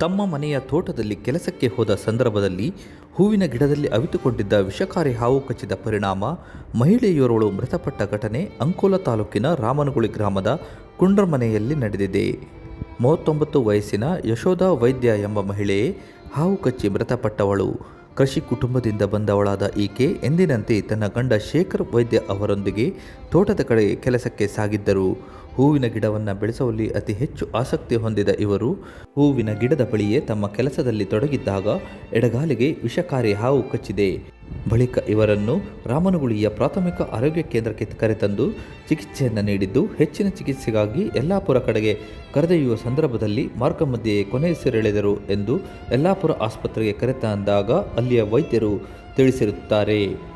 ತಮ್ಮ ಮನೆಯ ತೋಟದಲ್ಲಿ ಕೆಲಸಕ್ಕೆ ಹೋದ ಸಂದರ್ಭದಲ್ಲಿ ಹೂವಿನ ಗಿಡದಲ್ಲಿ ಅವಿತುಕೊಂಡಿದ್ದ ವಿಷಕಾರಿ ಹಾವು ಕಚ್ಚಿದ ಪರಿಣಾಮ ಮಹಿಳೆಯೋರ್ವಳು ಮೃತಪಟ್ಟ ಘಟನೆ ಅಂಕೋಲ ತಾಲೂಕಿನ ರಾಮನಗುಳಿ ಗ್ರಾಮದ ಕುಂಡ್ರಮನೆಯಲ್ಲಿ ನಡೆದಿದೆ. ಮೂವತ್ತೊಂಬತ್ತು ವಯಸ್ಸಿನ ಯಶೋಧ ವೈದ್ಯ ಎಂಬ ಮಹಿಳೆಯೇ ಹಾವು ಕಚ್ಚಿ ಮೃತಪಟ್ಟವಳು. ಕೃಷಿ ಕುಟುಂಬದಿಂದ ಬಂದವಳಾದ ಈಕೆ ಎಂದಿನಂತೆ ತನ್ನ ಗಂಡ ಶೇಖರ್ ವೈದ್ಯ ಅವರೊಂದಿಗೆ ತೋಟದ ಕಡೆ ಕೆಲಸಕ್ಕೆ ಸಾಗಿದ್ದರು ಹೂವಿನ ಗಿಡವನ್ನು ಬೆಳೆಸುವಲ್ಲಿ ಅತಿ ಹೆಚ್ಚು ಆಸಕ್ತಿ ಹೊಂದಿದ ಇವರು. ಹೂವಿನ ಗಿಡದ ಬಳಿಯೇ ತಮ್ಮ ಕೆಲಸದಲ್ಲಿ ತೊಡಗಿದ್ದಾಗ ಎಡಗಾಲಿಗೆ ವಿಷಕಾರಿ ಹಾವು ಕಚ್ಚಿದೆ. ಬಳಿಕ ಇವರನ್ನು ರಾಮನಗುಳಿಯ ಪ್ರಾಥಮಿಕ ಆರೋಗ್ಯ ಕೇಂದ್ರಕ್ಕೆ ಕರೆತಂದು ಚಿಕಿತ್ಸೆಯನ್ನು ನೀಡಿದ್ದು ಹೆಚ್ಚಿನ ಚಿಕಿತ್ಸೆಗಾಗಿ ಯಲ್ಲಾಪುರ ಕಡೆಗೆ ಕರೆದೊಯ್ಯುವ ಸಂದರ್ಭದಲ್ಲಿ ಮಾರ್ಗ ಮಧ್ಯೆಯೇ ಕೊನೆಯುಸಿರೆಳೆದರು ಎಂದು ಯಲ್ಲಾಪುರ ಆಸ್ಪತ್ರೆಗೆ ಕರೆತಂದಾಗ ಅಲ್ಲಿಯ ವೈದ್ಯರು ತಿಳಿಸಿರುತ್ತಾರೆ.